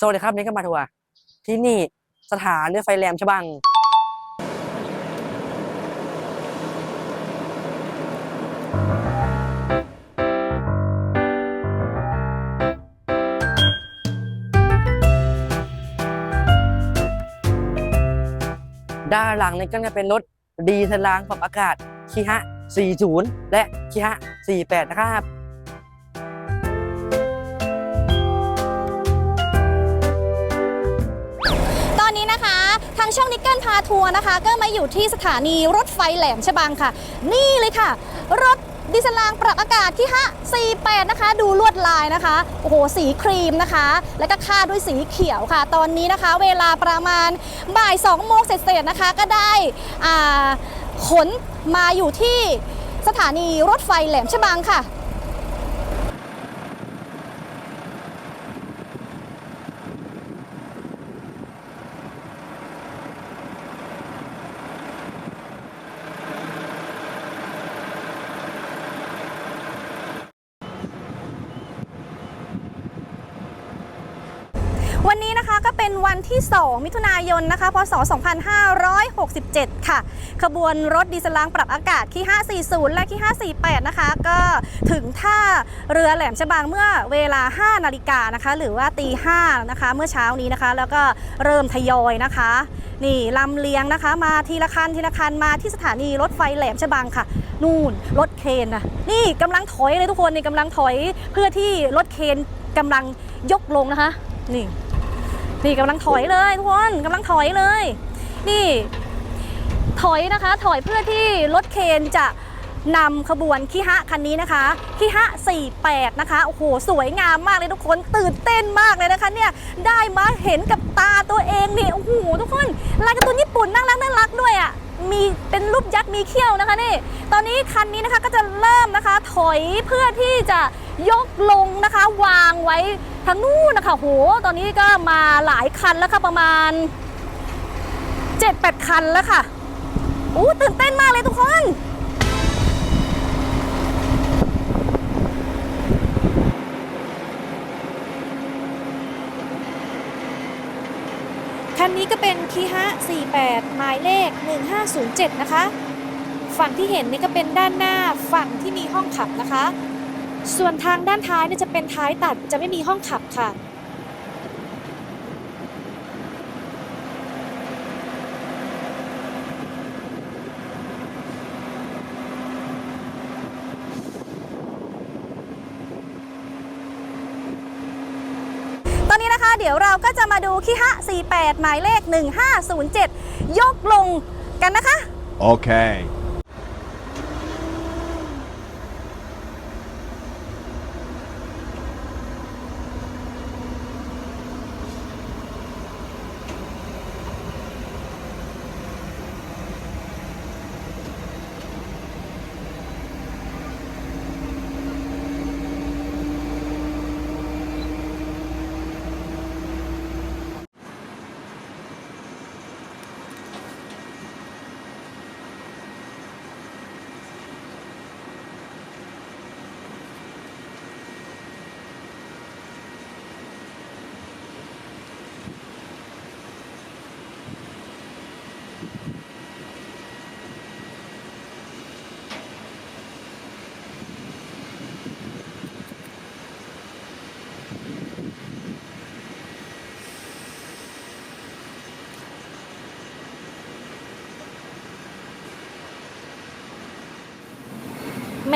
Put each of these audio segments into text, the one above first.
สวัสดีครับนี่ก็มาทัวร์ที่นี่สถานเรือไฟแรมฉบัง ด้านหลังนี่ก็จะเป็นรถดีเซลรางปรับอากาศคีฮะ 40 และคีฮะ 48 นะครับางช่องนิกเกิลพาทัวร์นะคะ ก็มาอยู่ที่สถานีรถไฟแหลมฉบังค่ะ นี่เลยค่ะ รถดีเซลางปรับอากาศที่5 48 นะคะ ดูลวดลายนะคะ โอ้โห สีครีมนะคะ แล้วก็คาดด้วยสีเขียวค่ะ ตอนนี้นะคะ เวลาประมาณบ่าย2โมงเศษๆนะคะ ก็ได้ขนมาอยู่ที่สถานีรถไฟแหลมฉบังค่ะ วันนี้นะคะก็เป็นวันที่ 2 มิถุนายนนะคะ พศ 2567 ค่ะ ขบวนรถดีเซลรางปรับอากาศที่ 540 และที่ 548 นะคะ ก็ถึงท่าเรือแหลมฉบังเมื่อเวลา 5 นาฬิกานะคะ หรือว่าตี 5 นะคะ เมื่อเช้านี้นะคะ แล้วก็เริ่มทยอยนะคะ นี่ลำเลียงนะคะ มาทีละคันทีละคันมาที่สถานีรถไฟแหลมฉบังค่ะ นู่นรถเคนนะนี่กำลังถอยเลยทุกคนนี่กำลังถอยเพื่อที่รถเคนกำลังยกลงนะคะ นี่ นี่กำลังถอยเลยทุกคนกำลังถอยเลย นี่ ถอยนะคะถอยเพื่อที่รถเคนจะนำขบวนคีฮะคันนี้นะคะคีฮะ 48 นะคะโอ้โหสวยงามมากเลยทุกคนตื่นเต้นมากเลยนะคะเนี่ยได้มาเห็นกับตาตัวเองนี่โอ้โหทุกคนลายการ์ตูนญี่ปุ่นน่ารักน่ารักด้วยอะ มีเป็นรูปยักษ์มีเขี้ยวนะคะนี่ ตอนนี้คันนี้นะคะก็จะเริ่มนะคะถอยเพื่อที่จะยกลงนะคะ วางไว้ทางนู้นนะคะโหตอนนี้ก็มาหลายคันแล้วค่ะประมาณ 7-8 คันแล้วค่ะอู้ตื่นเต้นมากเลยทุกคน นี้ก็เป็นคีฮะ48 หมายเลข 1507 นะคะ ฝั่งที่เห็นนี่ก็เป็นด้านหน้าฝั่งที่มีห้องขับนะคะ ส่วนทางด้านท้ายเนี่ยจะเป็นท้ายตัดจะไม่มีห้องขับค่ะ นี้นะคะ เดี๋ยวเราก็จะมาดูคีฮะ48 หมายเลข 1507 ยกลงกันนะคะ Okay.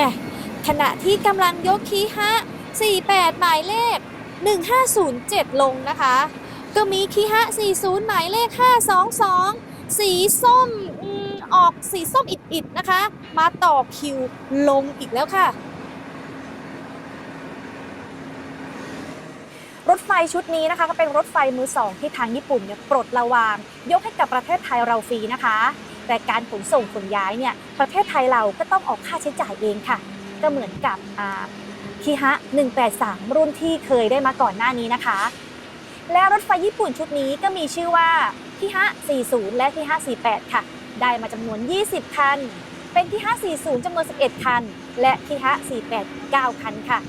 ม่ขณะที่กำลังยกคีฮะ 48 หมายเลข 1507 ลงนะคะ ก็มีคีฮะ 40 หมายเลข 522 สีส้มอมออกสีส้มอิดๆนะคะ มาต่อคิวลงอีกแล้วค่ะ รถไฟชุดนี้นะคะ ก็เป็นรถไฟมือสองที่ทางญี่ปุ่นเนี่ยปลดระวาง ยกให้กับประเทศไทยเราฟรีนะคะ แต่การขนส่งขนย้ายเนี่ยประเทศไทยเราก็ต้องออกค่าใช้จ่ายเองค่ะ ก็เหมือนกับอ่าคีฮะ 183 รุ่นที่เคยได้มาก่อนหน้านี้นะคะ และรถไฟญี่ปุ่นชุดนี้ก็มีชื่อว่าคีฮะ 40 และคีฮะ 48 ค่ะ ได้มาจำนวน 20 คัน เป็นคีฮะ 40จำนวน 11 คัน และคีฮะ 48 9 คันค่ะ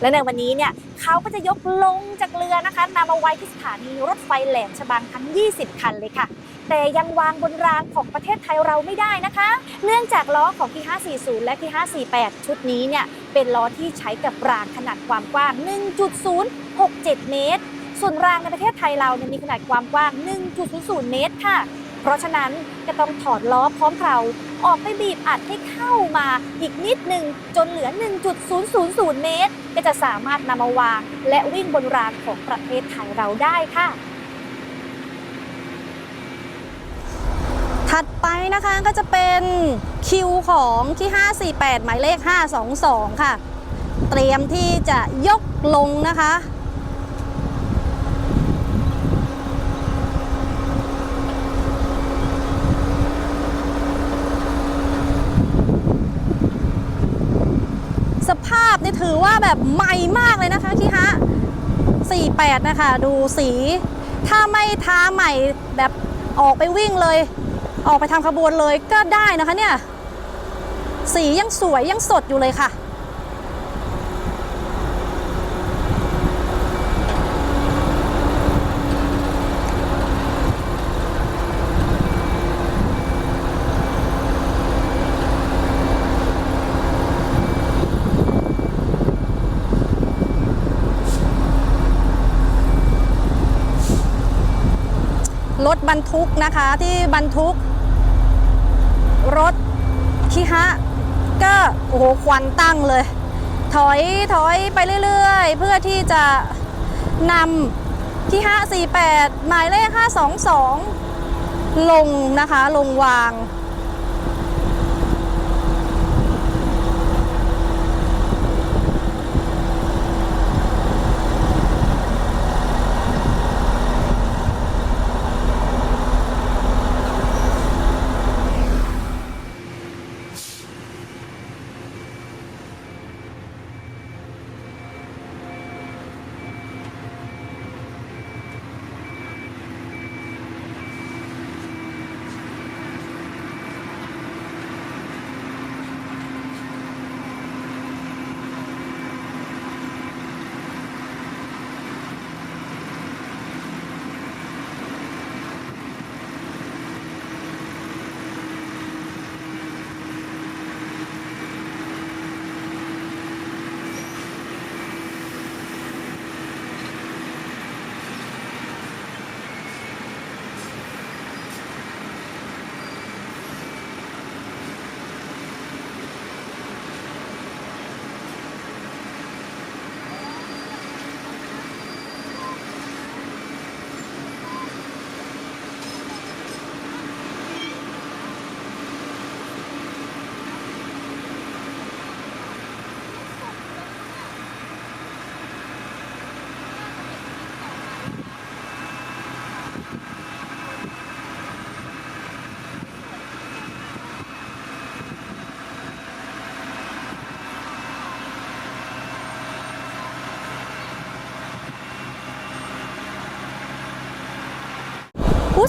และในวันนี้เนี่ยเขาก็จะยกลงจากเรือนะคะนำมาไว้ที่สถานีรถไฟแหลมฉบังทั้ง 20 คันเลยค่ะ แต่ยังวางบนรางของประเทศไทยเราไม่ได้นะคะ เนื่องจากล้อของที่540 และที่548 ชุดนี้เนี่ยเป็นล้อที่ใช้กับรางขนาดความกว้าง 1.067 เมตร ส่วนรางในประเทศไทยเราเนี่ยมีขนาดความกว้าง 1.00 เมตรค่ะ เพราะฉะนั้นก็ต้องถอดล้อพร้อมเพลาออกไปบีบอัดให้เข้ามาอีกนิดหนึ่งจนเหลือ 1.000 เมตร ก็จะสามารถนำมาวางและวิ่งบนรางของประเทศไทยเราได้ค่ะ ถัดไปนะคะก็จะเป็นคิวของที่ 548 หมายเลข 522 ค่ะ เตรียมที่จะยกลงนะคะสภาพนี่ถือว่าแบบใหม่มากเลยนะคะที่ฮะ48 นะคะ ดูสี ถ้าไม่ท้าใหม่แบบออกไปวิ่งเลย ออกไปทำขบวนเลยก็ได้นะคะเนี่ย สียังสวยยังสดอยู่เลยค่ะ รถบรรทุกนะคะที่บรรทุก คิฮะก็โอ้โหควันตั้งเลย ถอยถอยไปเรื่อยๆ เพื่อที่จะนำที่ 548 หมายเลข 522 ลงนะคะ ลงวาง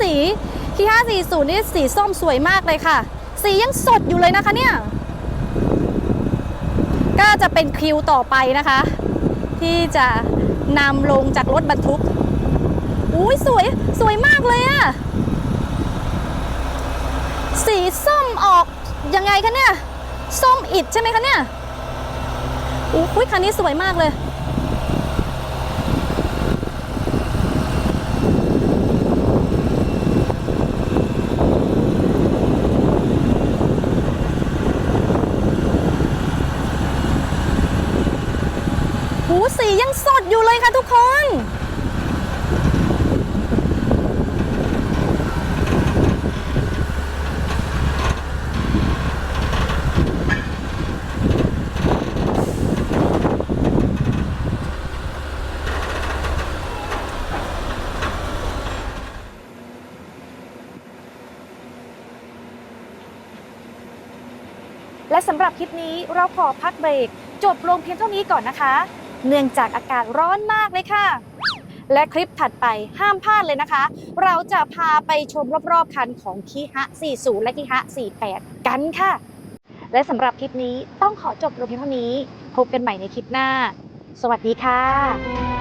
สี ที่ 540 นี่สีส้มสวยมากเลยค่ะ สียังสดอยู่เลยนะคะเนี่ย ก็จะเป็นคิวต่อไปนะคะ ที่จะนำลงจากรถบรรทุกอุ้ยสวย สวยมากเลยอะสีส้มออกยังไงคะเนี่ย ส้มอิดใช่ไหมคะเนี่ยอุ้ยคันนี้สวยมากเลย หูสียังสดอยู่เลย ค่ะทุกคน และสำหรับคลิปนี้เราขอพักเบรกจบลงเพียงเท่านี้ก่อนนะคะ เนื่องจากอากาศร้อนมากเลยค่ะ และคลิปถัดไปห้ามพลาดเลยนะคะ เราจะพาไปชมรอบๆคันของคีฮะ 40 และคีฮะ 48 กันค่ะ และสำหรับคลิปนี้ต้องขอจบลงเพียงเท่านี้ พบกันใหม่ในคลิปหน้า สวัสดีค่ะ